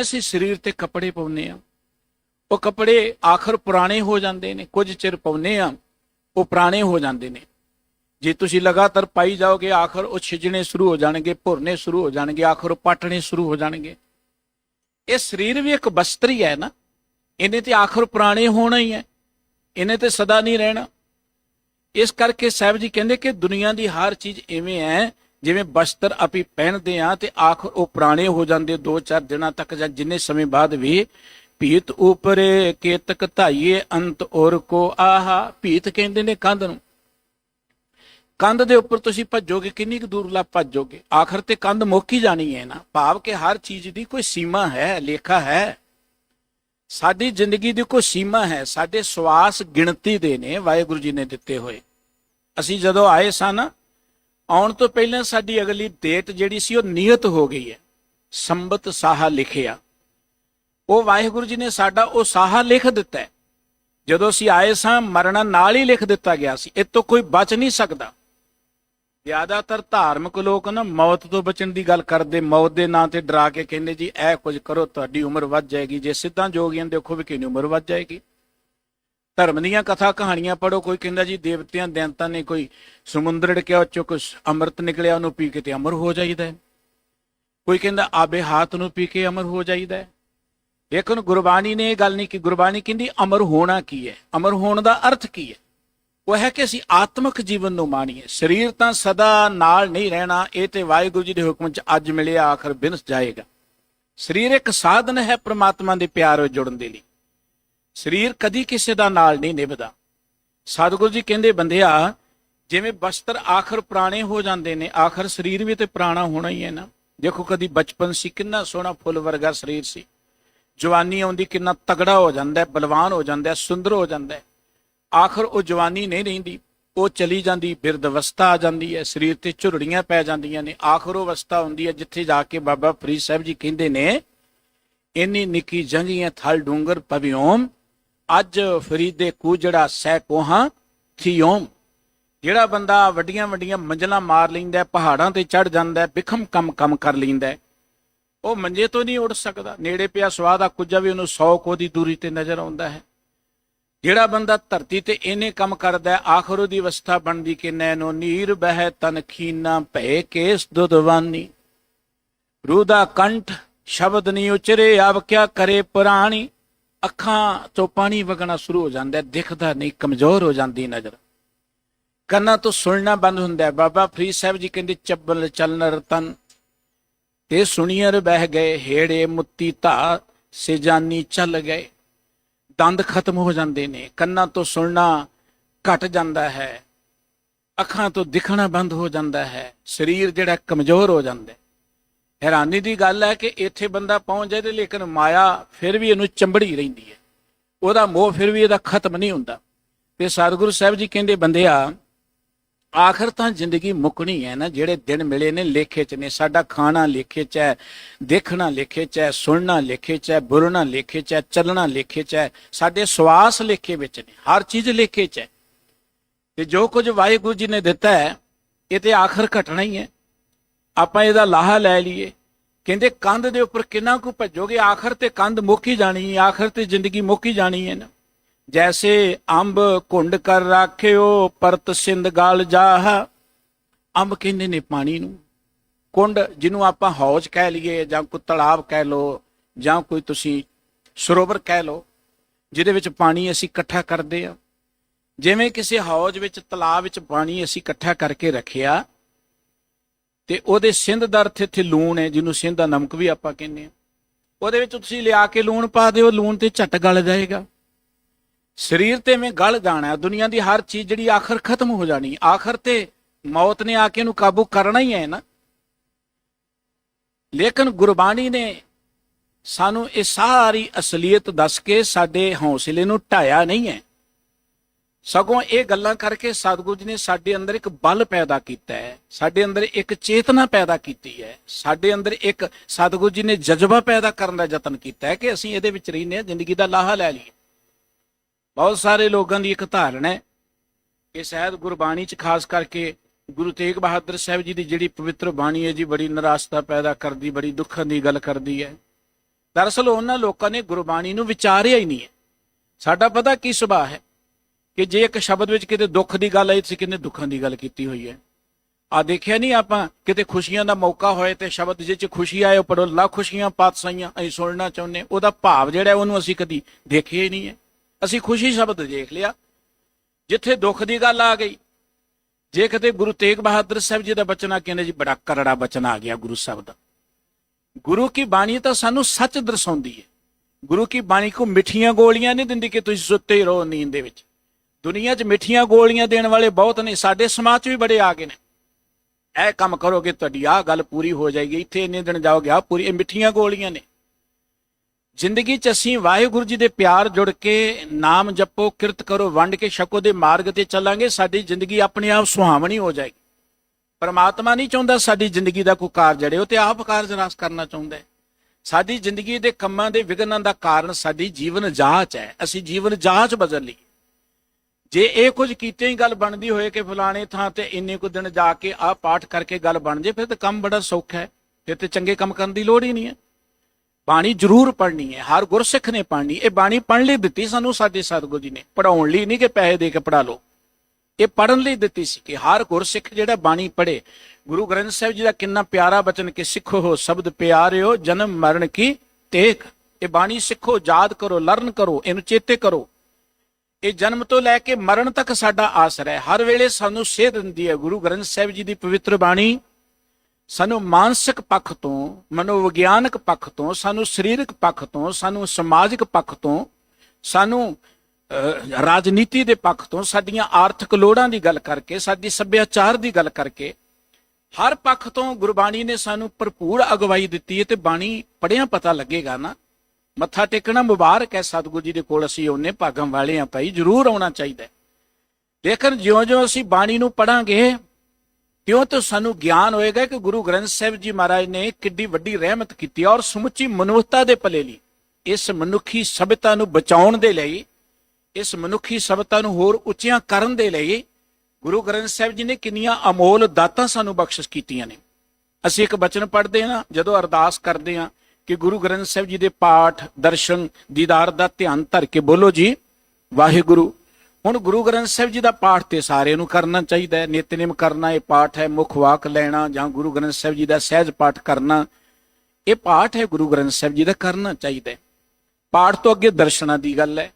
ਅਸੀਂ ਸਰੀਰ ਤੇ ਕੱਪੜੇ ਪਾਉਨੇ ਆ ਉਹ ਕੱਪੜੇ ਆਖਰ ਪੁਰਾਣੇ ਹੋ ਜਾਂਦੇ ਨੇ, ਕੁਝ ਚਿਰ ਪਾਉਨੇ ਆ ਉਹ ਪੁਰਾਣੇ ਹੋ ਜਾਂਦੇ ਨੇ। ਜੇ ਤੁਸੀਂ ਲਗਾਤਾਰ ਪਾਈ ਜਾਓਗੇ, ਆਖਰ ਉਹ ਛਿਜਣੇ ਸ਼ੁਰੂ ਹੋ ਜਾਣਗੇ, ਭੁਰਨੇ ਸ਼ੁਰੂ ਹੋ ਜਾਣਗੇ, ਆਖਰ ਉਹ ਪਾਟਣੇ ਸ਼ੁਰੂ ਹੋ ਜਾਣਗੇ। ਇਹ ਸਰੀਰ ਵੀ ਇੱਕ ਬਸਤਰ ਹੀ ਹੈ ਨਾ। ਇਹਨੇ ਤੇ ਆਖਰ ਪੁਰਾਣੇ ਹੋਣਾ ਹੀ ਹੈ। ਇਹਨੇ ਤੇ ਸਦਾ ਨਹੀਂ ਰਹਿਣਾ। ਇਸ ਕਰਕੇ ਸਾਹਿਬ ਜੀ ਕਹਿੰਦੇ ਕਿ ਦੁਨੀਆ ਦੀ ਹਰ ਚੀਜ਼ ਐਵੇਂ ਹੈ ਜਿਵੇਂ ਬਸਤਰ ਆਪੀ ਪਹਿਨਦੇ ਆ ਤੇ ਆਖਰ ਉਹ ਪੁਰਾਣੇ ਹੋ ਜਾਂਦੇ ਦੋ ਚਾਰ ਦਿਨਾਂ ਤੱਕ ਜਾਂ ਜਿੰਨੇ ਸਮੇਂ ਬਾਅਦ ਵੀ, ਭੀਤ ਉਪਰੇ ਕੇਤਕ ਧਾਈਏ ਅੰਤ ਔਰ ਕੋ ਆਹਾ, ਭੀਤ ਕਹਿੰਦੇ ਨੇ ਕੰਧ ਨੂੰ। ਕੰਧ ਦੇ ਉੱਪਰ ਤੁਸੀਂ ਭੱਜੋਗੇ, ਕਿੰਨੀ ਕੁ ਦੂਰ ਲਾ ਭੱਜੋਗੇ? ਆਖਰ ਤੇ ਕੰਧ ਮੁੱਕ ਹੀ ਜਾਣੀ ਹੈ ਨਾ। ਭਾਵ ਕਿ ਹਰ ਚੀਜ਼ ਦੀ ਕੋਈ ਸੀਮਾ ਹੈ, ਲੇਖਾ ਹੈ। ਸਾਡੀ ਜ਼ਿੰਦਗੀ ਦੀ ਕੋਈ ਸੀਮਾ ਹੈ। ਸਾਡੇ ਸਵਾਸ ਗਿਣਤੀ ਦੇ ਨੇ ਵਾਹਿਗੁਰੂ ਜੀ ਨੇ ਦਿੱਤੇ ਹੋਏ। ਅਸੀਂ ਜਦੋਂ ਆਏ ਸਨ ਆਉਣ ਤੋਂ ਪਹਿਲਾਂ ਸਾਡੀ ਅਗਲੀ ਡੇਟ ਜਿਹੜੀ ਸੀ ਉਹ ਨਿਯਤ ਹੋ ਗਈ ਹੈ। ਸੰਬਤ ਸਾਹਾ ਲਿਖਿਆ। ਉਹ ਵਾਹਿਗੁਰੂ ਜੀ ਨੇ ਸਾਡਾ ਉਹ ਸਾਹਾ ਲਿਖ ਦਿੱਤਾ ਹੈ। ਜਦੋਂ ਅਸੀਂ ਆਏ ਸਾਂ, ਮਰਨਾ ਨਾਲ ਹੀ ਲਿਖ ਦਿੱਤਾ ਗਿਆ ਸੀ। ਇਹ ਤੋਂ ਕੋਈ ਬਚ ਨਹੀਂ ਸਕਦਾ। ਜ਼ਿਆਦਾਤਰ ਧਾਰਮਿਕ ਲੋਕ ਨਾ ਮੌਤ ਤੋਂ ਬਚਣ ਦੀ ਗੱਲ ਕਰਦੇ। ਮੌਤ ਦੇ ਨਾਂ ਤੇ ਡਰਾ ਕੇ ਕਹਿੰਦੇ ਜੀ, ਇਹ ਕੁਝ ਕਰੋ, ਤੁਹਾਡੀ ਉਮਰ ਵੱਧ ਜਾਏਗੀ। ਜੇ ਸਿੱਧਾਂ ਜੋਗੀਆਂ ਦੇਖੋ ਵੀ ਕਿੰਨੀ ਉਮਰ ਵੱਧ ਜਾਏਗੀ। ਧਰਮ ਦੀਆਂ ਕਥਾ ਕਹਾਣੀਆਂ ਪੜੋ ਕੋਈ ਕਹਿੰਦਾ ਜੀ ਦੇਵਤਿਆਂ ਦੈਂਤਾਂ ਨੇ ਕੋਈ ਸਮੁੰਦਰ ਡਕਿਆ ਉਹ ਚੋਂ ਕੁਛ ਅੰਮ੍ਰਿਤ ਨਿਕਲਿਆ, ਉਹਨੂੰ ਪੀ ਕੇ ਤੇ ਅਮਰ ਹੋ ਜਾਈਦਾ ਕੋਈ ਕਹਿੰਦਾ ਆਬੇ ਹਾਥ ਨੂੰ ਪੀ ਕੇ ਅਮਰ ਹੋ ਜਾਈਦਾ ਦੇਖੋ ਗੁਰਬਾਣੀ ਨੇ ਇਹ ਗੱਲ ਨਹੀਂ ਕਿ ਗੁਰਬਾਣੀ ਕਹਿੰਦੀ ਅਮਰ ਹੋਣਾ ਕੀ ਹੈ? ਅਮਰ ਹੋਣ ਦਾ ਅਰਥ ਕੀ ਹੈ? ਉਹ ਹੈ ਕਿ ਅਸੀਂ ਆਤਮਿਕ ਜੀਵਨ ਨੂੰ ਮਾਣੀਏ। ਸਰੀਰ ਤਾਂ ਸਦਾ ਨਾਲ ਨਹੀਂ ਰਹਿਣਾ, ਇਹ ਤੇ ਵਾਹਿਗੁਰੂ ਜੀ ਦੇ ਹੁਕਮ 'ਚ ਅੱਜ ਮਿਲਿਆ, ਆਖਰ ਬਿਨਸ ਜਾਏਗਾ। ਸਰੀਰ ਇੱਕ ਸਾਧਨ ਹੈ, ਪ੍ਰਮਾਤਮਾ ਦੇ ਪਿਆਰ ਵਿੱਚ ਜੁੜਨ ਦੇ ਲਈ। ਸਰੀਰ ਕਦੀ ਕਿਸੇ ਦਾ ਨਾਲ ਨਹੀਂ ਨਿਭਦਾ। ਸਤਿਗੁਰੂ ਜੀ ਕਹਿੰਦੇ, ਬੰਦਿਆ, ਜਿਵੇਂ ਬਸਤਰ ਆਖਰ ਪੁਰਾਣੇ ਹੋ ਜਾਂਦੇ ਨੇ, ਆਖਰ ਸਰੀਰ ਵੀ ਤੇ ਪੁਰਾਣਾ ਹੋਣਾ ਹੀ ਹੈ ਨਾ। ਦੇਖੋ ਕਦੀ ਬਚਪਨ ਸੀ, ਕਿੰਨਾ ਸੋਹਣਾ ਫੁੱਲ ਵਰਗਾ ਸਰੀਰ ਸੀ। ਜਵਾਨੀ ਆਉਂਦੀ, ਕਿੰਨਾ ਤਗੜਾ ਹੋ ਜਾਂਦਾ ਹੈ, ਬਲਵਾਨ ਹੋ ਜਾਂਦਾ ਹੈ, ਸੁੰਦਰ ਹੋ ਜਾਂਦਾ ਹੈ। ਆਖਰ ਉਹ ਜਵਾਨੀ ਨਹੀਂ ਰਹਿੰਦੀ, ਉਹ ਚਲੀ ਜਾਂਦੀ, ਬਿਰਧ ਅਵਸਥਾ ਆ ਜਾਂਦੀ ਹੈ, ਸਰੀਰ ਤੇ ਝੁਰੜੀਆਂ ਪੈ ਜਾਂਦੀਆਂ ਨੇ। ਆਖਰ ਉਹ ਅਵਸਥਾ ਹੁੰਦੀ ਹੈ, ਜਿੱਥੇ ਜਾ ਕੇ ਬਾਬਾ ਫਰੀਦ ਸਾਹਿਬ ਜੀ ਕਹਿੰਦੇ ਨੇ, ਇੰਨੀ ਨਿੱਕੀ ਜੰਗੀਆਂ ਥਲ ਡੂੰਗਰ ਪਵਿਓਮ ਅੱਜ ਫਰੀਦੇ ਕੂ ਜਿਹੜਾ ਸਹਿ ਕੋਹਾਂ ਥਿਓਮ ਜਿਹੜਾ ਬੰਦਾ ਵੱਡੀਆਂ ਵੱਡੀਆਂ ਮੰਜ਼ਲਾਂ ਮਾਰ ਲੈਂਦਾ, ਪਹਾੜਾਂ ਤੇ ਚੜ ਜਾਂਦਾ, ਬਿਖਮ ਕੰਮ ਕੰਮ ਕਰ ਲੈਂਦਾ। ਉਹ ਮੰਜੇ ਤੋਂ ਨਹੀਂ ਉੱਠ ਸਕਦਾ। ਨੇੜੇ ਪਿਆ ਸਵਾਦ ਦਾ ਕੁਝ ਵੀ ਉਹਨੂੰ 100 ਕੋ ਦੀ ਦੂਰੀ ਤੇ ਨਜ਼ਰ ਆਉਂਦਾ ਹੈ। ਜਿਹੜਾ ਬੰਦਾ ਧਰਤੀ ਤੇ ਇਹਨੇ ਕੰਮ ਕਰਦਾ ਹੈ ਆਖਰ ਉਹਦੀ ਅਵਸਥਾ ਬਣਦੀ ਕਿ ਨੈਨੋ ਨੀਰ ਬਹਿ ਤਨ ਖੀਨਾ ਭੈ ਕੇਸ ਦੁਦਵਾਨੀ। ਰੂਹ ਕੰਠ ਸ਼ਬਦ ਨਹੀਂ ਉਚਰੇ ਆਪ ਕਿਆ ਕਰੇ ਪੁਰਾਣੀ। ਅੱਖਾਂ ਤੋਂ ਪਾਣੀ ਵਗਣਾ ਸ਼ੁਰੂ ਹੋ ਜਾਂਦਾ ਦਿਖਦਾ ਨਹੀਂ, ਕਮਜ਼ੋਰ ਹੋ ਜਾਂਦੀ ਨਜ਼ਰ। ਕੰਨਾਂ ਤੋਂ ਸੁਣਨਾ ਬੰਦ ਹੁੰਦਾ ਬਾਬਾ ਫਰੀਦ ਸਾਹਿਬ ਜੀ ਕਹਿੰਦੇ, ਚੱਬਲ ਚਲਨ ਰਤਨ। ਤੇ ਸੁਣੀਅਰ ਬਹਿ ਗਏ, ਹੇੜੇ ਮੁੱਤੀ ਧਾ ਸੇਜਾਨੀ ਚੱਲ ਗਏ। ਦੰਦ ਖਤਮ ਹੋ ਜਾਂਦੇ ਨੇ, ਕੰਨਾਂ ਤੋਂ ਸੁਣਨਾ ਘਟ ਜਾਂਦਾ ਹੈ। ਅੱਖਾਂ ਤੋਂ ਦਿਖਣਾ ਬੰਦ ਹੋ ਜਾਂਦਾ ਹੈ। ਸਰੀਰ ਜਿਹੜਾ ਕਮਜ਼ੋਰ ਹੋ ਜਾਂਦਾ ਹੈ। ਹੈਰਾਨੀ ਦੀ ਗੱਲ ਹੈ ਕਿ ਇੱਥੇ ਬੰਦਾ ਪਹੁੰਚ ਜਾਏ ਤੇ ਲੇਕਿਨ ਮਾਇਆ ਫਿਰ ਵੀ ਇਹਨੂੰ ਚੰਬੜੀ ਰਹਿੰਦੀ ਹੈ। ਉਹਦਾ ਮੋਹ ਫਿਰ ਵੀ ਇਹਦਾ ਖਤਮ ਨਹੀਂ ਹੁੰਦਾ। ਤੇ ਸਤਿਗੁਰੂ ਸਾਹਿਬ ਜੀ ਕਹਿੰਦੇ, ਬੰਦਿਆ, ਆਖਰ ਤਾਂ ਜ਼ਿੰਦਗੀ ਮੁੱਕਣੀ ਹੈ ਨਾ, ਜਿਹੜੇ ਦਿਨ ਮਿਲੇ ਨੇ ਲੇਖੇ 'ਚ ਨੇ, ਸਾਡਾ ਖਾਣਾ ਲੇਖੇ 'ਚ ਹੈ, ਦੇਖਣਾ ਲੇਖੇ 'ਚ ਹੈ, ਸੁਣਨਾ ਲੇਖੇ 'ਚ ਹੈ ਬੋਲਣਾ ਲੇਖੇ 'ਚ ਹੈ, ਚੱਲਣਾ ਲੇਖੇ 'ਚ ਹੈ, ਸਾਡੇ ਸਵਾਸ ਲੇਖੇ ਵਿੱਚ ਨੇ, ਹਰ ਚੀਜ਼ ਲੇਖੇ 'ਚ ਹੈ। ਤੇ ਜੋ ਕੁਝ ਵਾਹਿਗੁਰੂ ਜੀ ਨੇ ਦਿੱਤਾ ਹੈ, ਇਹ ਤੇ ਆਖਰ ਘਟਣਾ ਹੀ ਹੈ। ਆਪਾਂ ਇਹਦਾ ਲਾਹਾ ਲੈ ਲਈਏ। ਕਹਿੰਦੇ ਕੰਧ ਦੇ ਉੱਪਰ ਕਿੰਨਾ ਕੁ ਭੱਜੋਗੇ? ਆਖਰ ਤੇ ਕੰਧ ਮੁੱਕ ਹੀ ਜਾਣੀ ਹੈ, ਆਖਰ ਤੇ ਜ਼ਿੰਦਗੀ ਮੁੱਕ ਹੀ ਜਾਣੀ ਹੈ ਨਾ। ਜੈਸੇ ਅੰਬ ਘੁੰਡ ਕਰ ਰਾਖਿਓ, ਪਰਤ ਸਿੰਧ ਗਾਲ ਜਾਹ। ਅੰਬ ਕਹਿੰਦੇ ਨੇ ਪਾਣੀ ਨੂੰ। ਕੁੰਡ ਜਿਹਨੂੰ ਆਪਾਂ ਹੌਜ ਕਹਿ ਲਈਏ ਜਾਂ ਕੋਈ ਤਲਾਬ ਕਹਿ ਲੋ ਜਾਂ ਕੋਈ ਤੁਸੀਂ ਸਰੋਵਰ ਕਹਿ ਲੋ ਜਿਹਦੇ ਵਿੱਚ ਪਾਣੀ ਅਸੀਂ ਇਕੱਠਾ ਕਰਦੇ ਆ ਜਿਵੇਂ ਕਿਸੇ ਹੌਜ ਵਿੱਚ, ਤਲਾਬ ਵਿੱਚ ਪਾਣੀ ਅਸੀਂ ਇਕੱਠਾ ਕਰਕੇ ਰੱਖਿਆ ਤੇ ਉਹਦੇ ਸਿੰਧ ਦਾ ਅਰਥ ਇੱਥੇ ਲੂਣ ਹੈ, ਜਿਹਨੂੰ ਸਿੰਧ ਦਾ ਨਮਕ ਵੀ ਆਪਾਂ ਕਹਿੰਦੇ ਆ ਉਹਦੇ ਵਿੱਚ ਤੁਸੀਂ ਲਿਆ ਕੇ ਲੂਣ ਪਾ ਦਿਓ, ਲੂਣ ਤੇ ਝਟ ਗਲ ਜਾਏਗਾ। ਸਰੀਰ ਤੇ ਮੈਂ ਗਲ ਜਾਣਾ ਹੈ। ਦੁਨੀਆ ਦੀ ਹਰ ਚੀਜ਼ ਜਿਹੜੀ ਆਖਰ ਖਤਮ ਹੋ ਜਾਣੀ, ਆਖਰ ਤੇ ਮੌਤ ਨੇ ਆ ਕੇ ਇਹਨੂੰ ਕਾਬੂ ਕਰਨਾ ਹੀ ਹੈ ਨਾ। ਲੇਕਿਨ ਗੁਰਬਾਣੀ ਨੇ ਸਾਨੂੰ ਇਹ ਸਾਰੀ ਅਸਲੀਅਤ ਦੱਸ ਕੇ ਸਾਡੇ ਹੌਸਲੇ ਨੂੰ ਢਾਇਆ ਨਹੀਂ ਹੈ। ਸਗੋਂ ਇਹ ਗੱਲਾਂ ਕਰਕੇ ਸਤਿਗੁਰੂ ਜੀ ਨੇ ਸਾਡੇ ਅੰਦਰ ਇੱਕ ਬਲ ਪੈਦਾ ਕੀਤਾ ਹੈ, ਸਾਡੇ ਅੰਦਰ ਇੱਕ ਚੇਤਨਾ ਪੈਦਾ ਕੀਤੀ ਹੈ, ਸਾਡੇ ਅੰਦਰ ਇੱਕ ਸਤਿਗੁਰੂ ਜੀ ਨੇ ਜਜ਼ਬਾ ਪੈਦਾ ਕਰਨ ਦਾ ਯਤਨ ਕੀਤਾ ਹੈ ਕਿ ਅਸੀਂ ਇਹਦੇ ਵਿੱਚ ਰਹਿੰਦੇ ਹਾਂ, ਜ਼ਿੰਦਗੀ ਦਾ ਲਾਹਾ ਲੈ ਲਈਏ। ਬਹੁਤ ਸਾਰੇ ਲੋਕਾਂ ਦੀ ਇੱਕ ਧਾਰਨਾ ਹੈ ਕਿ ਸ਼ਾਇਦ ਗੁਰਬਾਣੀ ਚ ਖਾਸ ਕਰਕੇ ਗੁਰੂ ਤੇਗ ਬਹਾਦਰ ਸਾਹਿਬ ਜੀ ਦੀ ਜਿਹੜੀ ਪਵਿੱਤਰ ਬਾਣੀ ਹੈ ਜੀ, ਬੜੀ ਨਿਰਾਸ਼ਤਾ ਪੈਦਾ ਕਰਦੀ, ਬੜੀ ਦੁੱਖਾਂ ਦੀ ਗੱਲ ਕਰਦੀ ਹੈ। ਦਰਅਸਲ ਉਹਨਾਂ ਲੋਕਾਂ ਨੇ ਗੁਰਬਾਣੀ ਨੂੰ ਵਿਚਾਰਿਆ ਹੀ ਨਹੀਂ ਹੈ। ਸਾਡਾ ਪਤਾ ਕੀ ਸੁਭਾਅ ਹੈ? ਕਿ ਜੇ ਇੱਕ ਸ਼ਬਦ ਵਿੱਚ ਕਿਤੇ ਦੁੱਖ ਦੀ ਗੱਲ ਆਈ, ਤੁਸੀਂ ਕਿੰਨੇ ਦੁੱਖਾਂ ਦੀ ਗੱਲ ਕੀਤੀ ਹੋਈ ਹੈ? ਆ ਦੇਖਿਆ ਨਹੀਂ ਆਪਾਂ, ਕਿਤੇ ਖੁਸ਼ੀਆਂ ਦਾ ਮੌਕਾ ਹੋਏ ਤੇ ਸ਼ਬਦ ਜਿਹ ਚ ਖੁਸ਼ੀ ਆਏ ਉਹ ਪੜੋ ਲੱਖ ਖੁਸ਼ੀਆਂ ਪਾਤਸ਼ਾਹੀਆਂ ਅਸੀਂ ਸੁਣਨਾ ਚਾਹੁੰਦੇ ਉਹਦਾ ਭਾਵ ਜਿਹੜਾ ਉਹਨੂੰ ਅਸੀਂ ਕਦੀ ਦੇਖਿਆ ਹੀ ਨਹੀਂ ਹੈ। ਅਸੀਂ ਖੁਸ਼ੀ ਸ਼ਬਦ ਦੇਖ ਲਿਆ। ਜਿੱਥੇ ਦੁੱਖ ਦੀ ਗੱਲ ਆ ਗਈ, ਜੇ ਕਿਤੇ ਗੁਰੂ ਤੇਗ ਬਹਾਦਰ ਸਾਹਿਬ ਜੀ ਦਾ ਬਚਨਾ ਕਹਿੰਦੇ ਜੀ ਬੜਾ ਕਰੜਾ ਬਚਨ ਆ ਗਿਆ ਗੁਰੂ ਸਾਹਿਬ ਦਾ। ਗੁਰੂ ਕੀ ਬਾਣੀ ਤਾਂ ਸਾਨੂੰ ਸੱਚ ਦਰਸਾਉਂਦੀ ਹੈ। ਗੁਰੂ ਕੀ ਬਾਣੀ ਕੋ ਮਿੱਠੀਆਂ ਗੋਲੀਆਂ ਨਹੀਂ ਦਿੰਦੀ ਕਿ ਤੁਸੀਂ ਸੁੱਤੇ ਰਹੋ ਨੀਂਦ ਦੇ ਵਿੱਚ। ਦੁਨੀਆ 'ਚ ਮਿੱਠੀਆਂ ਗੋਲੀਆਂ ਦੇਣ ਵਾਲੇ ਬਹੁਤ ਨੇ, ਸਾਡੇ ਸਮਾਜ 'ਚ ਵੀ ਬੜੇ ਆ ਗਏ ਨੇ। ਇਹ ਕੰਮ ਕਰੋਗੇ, ਤੁਹਾਡੀ ਆਹ ਗੱਲ ਪੂਰੀ ਹੋ ਜਾਏਗੀ, ਇੱਥੇ ਇੰਨੇ ਦਿਨ ਜਾਓਗੇ ਆ ਪੂਰੀ, ਇਹ ਮਿੱਠੀਆਂ ਗੋਲੀਆਂ ਨੇ। ਜ਼ਿੰਦਗੀ 'ਚ ਅਸੀਂ ਵਾਹਿਗੁਰੂ ਜੀ ਦੇ ਪਿਆਰ ਜੁੜ ਕੇ ਨਾਮ ਜਪੋ, ਕਿਰਤ ਕਰੋ, ਵੰਡ ਕੇ ਛਕੋ ਦੇ ਮਾਰਗ ਤੇ ਚੱਲਾਂਗੇ, ਸਾਡੀ ਜ਼ਿੰਦਗੀ ਆਪਣੇ ਆਪ ਸੁਹਾਵਣੀ ਹੋ ਜਾਏਗੀ। ਪਰਮਾਤਮਾ ਨਹੀਂ ਚਾਹੁੰਦਾ ਸਾਡੀ ਜ਼ਿੰਦਗੀ ਦਾ ਕੋਈ ਕਾਰਜ ਜੜੇ ਉਹ ਤੇ ਆਪ ਕਾਰਜ ਰਾਸ ਕਰਨਾ ਚਾਹੁੰਦਾ ਹੈ। ਸਾਡੀ ਜ਼ਿੰਦਗੀ ਦੇ ਕੰਮਾਂ ਦੇ ਵਿਗਨਾਂ ਦਾ ਕਾਰਨ ਸਾਡੀ ਜੀਵਨ ਜਾਂਚ ਹੈ, ਅਸੀਂ ਜੀਵਨ ਜਾਂਚ ਬਦਲ ਲਈ ਜੇ ਇਹ ਕੁਝ ਕੀਤੇ ਹੀ ਗੱਲ ਬਣਦੀ ਹੋਏ ਕਿ ਫਲਾਣੇ ਥਾਂ ਤੇ ਇੰਨੇ ਕੁ ਦਿਨ ਜਾ ਕੇ ਆਹ ਪਾਠ ਕਰਕੇ ਗੱਲ ਬਣ ਜੇ, ਫਿਰ ਤਾਂ ਕੰਮ ਬੜਾ ਸੌਖਾ ਹੈ। ਫਿਰ ਤੇ ਚੰਗੇ ਕੰਮ ਕਰਨ ਦੀ ਲੋੜ ਹੀ ਨਹੀਂ ਹੈ। ਬਾਣੀ ਜ਼ਰੂਰ ਪੜ੍ਹਨੀ ਹੈ, ਹਰ ਗੁਰਸਿੱਖ ਨੇ ਪੜ੍ਹਨੀ। ਇਹ ਬਾਣੀ ਪੜ੍ਹਨ ਲਈ ਦਿੱਤੀ ਸਾਨੂੰ ਸਾਡੇ ਸਤਿਗੁਰੂ ਜੀ ਨੇ। ਪੜਾਉਣ ਲਈ ਨਹੀਂ ਕਿ ਪੈਸੇ ਦੇ ਕੇ ਪੜਾ ਲਓ। ਇਹ ਪੜਨ ਲਈ ਦਿੱਤੀ ਸੀ ਕਿ ਹਰ ਗੁਰਸਿੱਖ ਜਿਹੜਾ ਬਾਣੀ ਪੜੇ ਗੁਰੂ ਗ੍ਰੰਥ ਸਾਹਿਬ ਜੀ ਦਾ ਕਿੰਨਾ ਪਿਆਰਾ ਬਚਨ ਕਿ ਸਿੱਖੋ ਸ਼ਬਦ ਪਿਆਰਿਓ, ਜਨਮ ਮਰਨ ਕੀ ਟੇਕ ਇਹ ਬਾਣੀ ਸਿੱਖੋ, ਯਾਦ ਕਰੋ, ਲਰਨ ਕਰੋ, ਇਹਨੂੰ ਚੇਤੇ ਕਰੋ। ਇਹ ਜਨਮ ਤੋਂ ਲੈ ਕੇ ਮਰਨ ਤੱਕ ਸਾਡਾ ਆਸਰਾ ਹੈ। ਹਰ ਵੇਲੇ ਸਾਨੂੰ ਸੇਧ ਦਿੰਦੀ ਹੈ ਗੁਰੂ ਗ੍ਰੰਥ ਸਾਹਿਬ ਜੀ ਦੀ ਪਵਿੱਤਰ ਬਾਣੀ। ਸਾਨੂੰ ਮਾਨਸਿਕ ਪੱਖ ਤੋਂ, ਮਨੋਵਿਗਿਆਨਕ ਪੱਖ ਤੋਂ, ਸਾਨੂੰ ਸਰੀਰਕ ਪੱਖ ਤੋਂ, ਸਾਨੂੰ ਸਮਾਜਿਕ ਪੱਖ ਤੋਂ, ਸਾਨੂੰ ਰਾਜਨੀਤੀ ਦੇ ਪੱਖ ਤੋਂ, ਸਾਡੀਆਂ ਆਰਥਿਕ ਲੋੜਾਂ ਦੀ ਗੱਲ ਕਰਕੇ, ਸਾਡੀ ਸੱਭਿਆਚਾਰ ਦੀ ਗੱਲ ਕਰਕੇ, ਹਰ ਪੱਖ ਤੋਂ ਗੁਰਬਾਣੀ ਨੇ ਸਾਨੂੰ ਭਰਪੂਰ ਅਗਵਾਈ ਦਿੱਤੀ ਹੈ ਤੇ ਬਾਣੀ ਪੜਿਆ ਪਤਾ ਲੱਗੇਗਾ ਨਾ। ਮੱਥਾ ਟੇਕਣਾ ਮੁਬਾਰਕ ਹੈ ਸਤਿਗੁਰੂ ਜੀ ਦੇ ਕੋਲ, ਅਸੀਂ ਆਉਨੇ ਭਾਗਮ ਵਾਲੇ ਆ ਭਾਈ, ਜਰੂਰ ਆਉਣਾ ਚਾਹੀਦਾ ਲੇਕਿਨ ਜਿਉਂ-ਜਿਉਂ ਅਸੀਂ ਬਾਣੀ ਨੂੰ ਪੜਾਂਗੇ ਤਿਉਂ ਤੋਂ ਸਾਨੂੰ ਗਿਆਨ ਹੋਏਗਾ ਕਿ ਗੁਰੂ ਗ੍ਰੰਥ ਸਾਹਿਬ ਜੀ ਮਹਾਰਾਜ ਨੇ ਕਿੱਡੀ ਵੱਡੀ ਰਹਿਮਤ ਕੀਤੀ ਔਰ ਸਮੁੱਚੀ ਮਨੁੱਖਤਾ ਦੇ ਭਲੇ ਲਈ, ਇਸ ਮਨੁੱਖੀ ਸਭਿਤਾ ਨੂੰ ਬਚਾਉਣ ਦੇ ਲਈ, ਇਸ ਮਨੁੱਖੀ ਸਭਿਤਾ ਨੂੰ ਹੋਰ ਉੱਚੀਆਂ ਕਰਨ ਦੇ ਲਈ ਗੁਰੂ ਗ੍ਰੰਥ ਸਾਹਿਬ ਜੀ ਨੇ ਕਿੰਨੀਆਂ ਅਮੋਲ ਦਾਤਾਂ ਸਾਨੂੰ ਬਖਸ਼ਿਸ਼ ਕੀਤੀਆਂ ਨੇ। ਅਸੀਂ ਇੱਕ ਬਚਨ ਪੜ੍ਹਦੇ ਹਾਂ ਜਦੋਂ ਅਰਦਾਸ ਕਰਦੇ ਹਾਂ ਕਿ ਗੁਰੂ ਗ੍ਰੰਥ ਸਾਹਿਬ ਜੀ ਦੇ ਪਾਠ, ਦਰਸ਼ਨ, ਦੀਦਾਰ ਦਾ ਧਿਆਨ ਧਰ ਕੇ ਬੋਲੋ ਜੀ, ਵਾਹਿਗੁਰੂ। ਹੁਣ ਗੁਰੂ ਗ੍ਰੰਥ ਸਾਹਿਬ ਜੀ ਦਾ ਪਾਠ ਤੇ ਸਾਰਿਆਂ ਨੂੰ ਕਰਨਾ ਚਾਹੀਦਾ ਹੈ, ਨਿਤਨੇਮ ਕਰਨਾ ਇਹ ਪਾਠ ਹੈ, ਮੁੱਖ ਵਾਕ ਲੈਣਾ ਜਾਂ ਗੁਰੂ ਗ੍ਰੰਥ ਸਾਹਿਬ ਜੀ ਦਾ ਸਹਿਜ ਪਾਠ ਕਰਨਾ, ਇਹ ਪਾਠ ਹੈ ਗੁਰੂ ਗ੍ਰੰਥ ਸਾਹਿਬ ਜੀ ਦਾ ਕਰਨਾ ਚਾਹੀਦਾ ਹੈ। ਪਾਠ ਤੋਂ ਅੱਗੇ ਦਰਸ਼ਨਾਂ ਦੀ ਗੱਲ ਹੈ।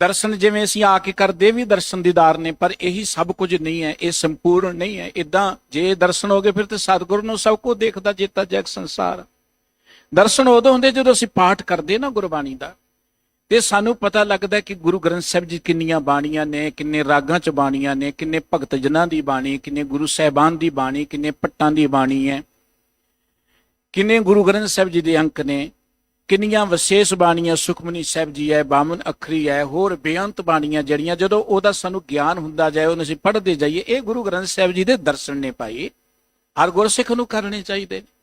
ਦਰਸ਼ਨ ਜਿਵੇਂ ਅਸੀਂ ਆ ਕੇ ਕਰਦੇ ਵੀ ਦਰਸ਼ਨ ਦੀਦਾਰ ਨੇ, ਪਰ ਇਹੀ ਸਭ ਕੁਝ ਨਹੀਂ ਹੈ, ਇਹ ਸੰਪੂਰਨ ਨਹੀਂ ਹੈ। ਇਦਾਂ ਜੇ ਦਰਸ਼ਨ ਹੋ ਗਏ, ਫਿਰ ਤੇ ਸਤਿਗੁਰੂ ਨੂੰ ਸਭ ਕੁਝ ਦੇਖਦਾ ਜੇਤਾ ਜਗ ਸੰਸਾਰ। ਦਰਸ਼ਨ ਉਦੋਂ ਹੁੰਦੇ ਜਦੋਂ ਅਸੀਂ ਪਾਠ ਕਰਦੇ ਨਾ ਗੁਰਬਾਣੀ ਦਾ। ਤੇ ਸਾਨੂੰ ਪਤਾ ਲੱਗਦਾ ਕਿ ਗੁਰੂ ਗ੍ਰੰਥ ਸਾਹਿਬ ਜੀ ਕਿੰਨੀਆਂ ਬਾਣੀਆਂ ਨੇ, ਕਿੰਨੇ ਰਾਗਾਂ ਚ ਬਾਣੀਆਂ ਨੇ, ਕਿੰਨੇ ਭਗਤ ਜਨਾਂ ਦੀ ਬਾਣੀ, ਕਿੰਨੇ ਗੁਰੂ ਸਾਹਿਬਾਨ ਦੀ ਬਾਣੀ, ਕਿੰਨੇ ਪੱਟਾਂ ਦੀ ਬਾਣੀ ਹੈ। ਕਿੰਨੇ ਗੁਰੂ ਗ੍ਰੰਥ ਸਾਹਿਬ ਜੀ ਦੇ ਅੰਕ ਨੇ, ਕਿੰਨੀਆਂ ਵਿਸ਼ੇਸ਼ ਬਾਣੀਆਂ ਸੁਖਮਨੀ ਸਾਹਿਬ ਜੀ ਹੈ, ਬਾਮਨ ਅਖਰੀ ਹੈ, ਹੋਰ ਬੇਅੰਤ ਬਾਣੀਆਂ ਜਿਹੜੀਆਂ ਜਦੋਂ ਉਹਦਾ ਸਾਨੂੰ ਗਿਆਨ ਹੁੰਦਾ ਜਾਏ, ਉਹਨੂੰ ਅਸੀਂ ਪੜ੍ਹਦੇ ਜਾਈਏ, ਇਹ ਗੁਰੂ ਗ੍ਰੰਥ ਸਾਹਿਬ ਜੀ ਦੇ ਦਰਸ਼ਨ ਨੇ ਭਾਈ। ਹਰ ਗੁਰਸਿੱਖ ਨੂੰ ਕਰਨੇ ਚਾਹੀਦੇ ਨੇ।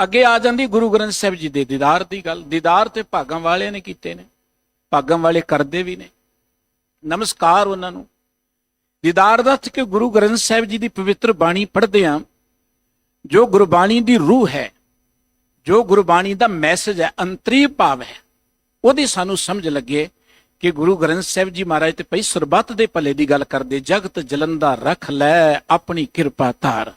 ਅੱਗੇ ਆ ਜਾਂਦੀ ਗੁਰੂ ਗ੍ਰੰਥ ਸਾਹਿਬ ਜੀ ਦੇ ਦੀਦਾਰ ਦੀ ਗੱਲ। ਦੀਦਾਰ ਤੇ ਭਾਗਾਂ ਵਾਲਿਆਂ ਨੇ ਕੀਤੇ ਨੇ, ਭਾਗਾਂ ਵਾਲੇ ਕਰਦੇ ਵੀ ਨੇ। ਨਮਸਕਾਰ ਉਹਨਾਂ ਨੂੰ। ਦੀਦਾਰ ਦਾ ਅਰਥ ਕਿ ਗੁਰੂ ਗ੍ਰੰਥ ਸਾਹਿਬ ਜੀ ਦੀ ਪਵਿੱਤਰ ਬਾਣੀ ਪੜ੍ਹਦੇ ਆ, ਜੋ ਗੁਰਬਾਣੀ ਦੀ ਰੂਹ ਹੈ, ਜੋ ਗੁਰਬਾਣੀ ਦਾ ਮੈਸੇਜ ਹੈ ਅੰਤਰੀ ਭਾਵ ਹੈ, ਉਹਦੀ ਸਾਨੂੰ ਸਮਝ ਲੱਗੇ ਕਿ ਗੁਰੂ ਗ੍ਰੰਥ ਸਾਹਿਬ ਜੀ ਮਹਾਰਾਜ ਤੇ ਪਈ ਸਰਬੱਤ ਦੇ ਭਲੇ ਦੀ ਗੱਲ ਕਰਦੇ, ਜਗਤ ਜਲੰਦਾ ਰੱਖ ਲੈ ਆਪਣੀ ਕਿਰਪਾ ਧਾਰ।